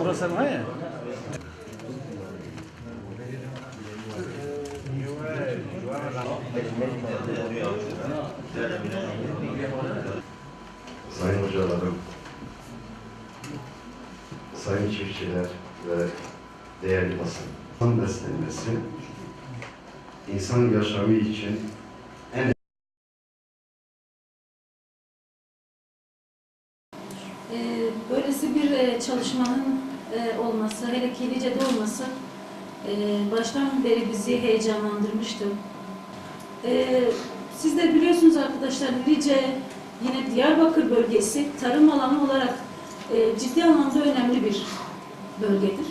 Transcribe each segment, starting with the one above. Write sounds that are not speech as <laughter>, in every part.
Burası sen var ya. Sayın hocalarım, sayın çiftçiler ve değerli basın. İnsan beslenmesi, insan yaşamı için Ee, Böylesi bir e, çalışmanın e, olması, hele Kilice'de olması e, baştan beri bizi heyecanlandırmıştı. E, Siz de biliyorsunuz arkadaşlar Lice yine Diyarbakır bölgesi tarım alanı olarak ciddi anlamda önemli bir bölgedir.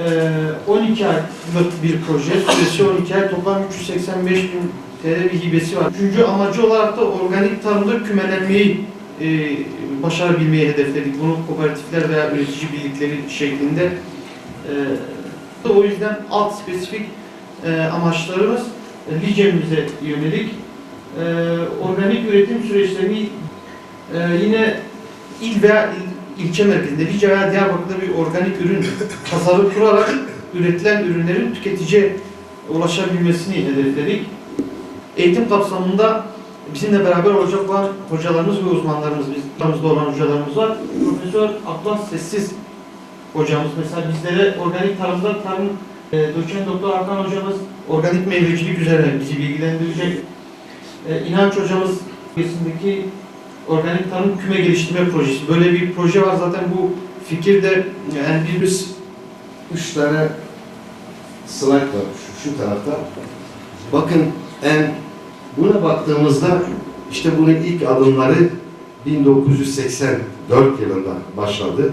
Ee, 12 aylık bir proje, süresi 12 ay, toplam 385 bin TL bir hibesi var. Üçüncü amacı olarak da organik tarımda kümelenmeyi e, başarabilmeyi hedefledik. Bunu kooperatifler veya üretici birlikleri şeklinde. E, o yüzden alt spesifik e, amaçlarımız e, Lice'mize yönelik. E, organik üretim süreçlerini e, yine il veya il, ilçe merkezinde Lice veya Diyarbakır'da bir organik ürün <laughs> pazarı kurarak üretilen ürünlerin tüketiciye ulaşabilmesini hedefledik. Eğitim kapsamında bizimle beraber olacak olan hocalarımız ve uzmanlarımız, biz aramızda olan hocalarımız var. Profesör Atlas Sessiz hocamız mesela bizlere organik tarımda tarım e, doçent doktor Hakan hocamız organik meyvecilik üzerine bizi bilgilendirecek. E, İnanç hocamız bölgesindeki organik tarım küme geliştirme projesi. Böyle bir proje var zaten bu fikir de yani bir biz üç tane slide var şu, şu tarafta. Bakın en buna baktığımızda işte bunun ilk adımları 1984 yılında başladı.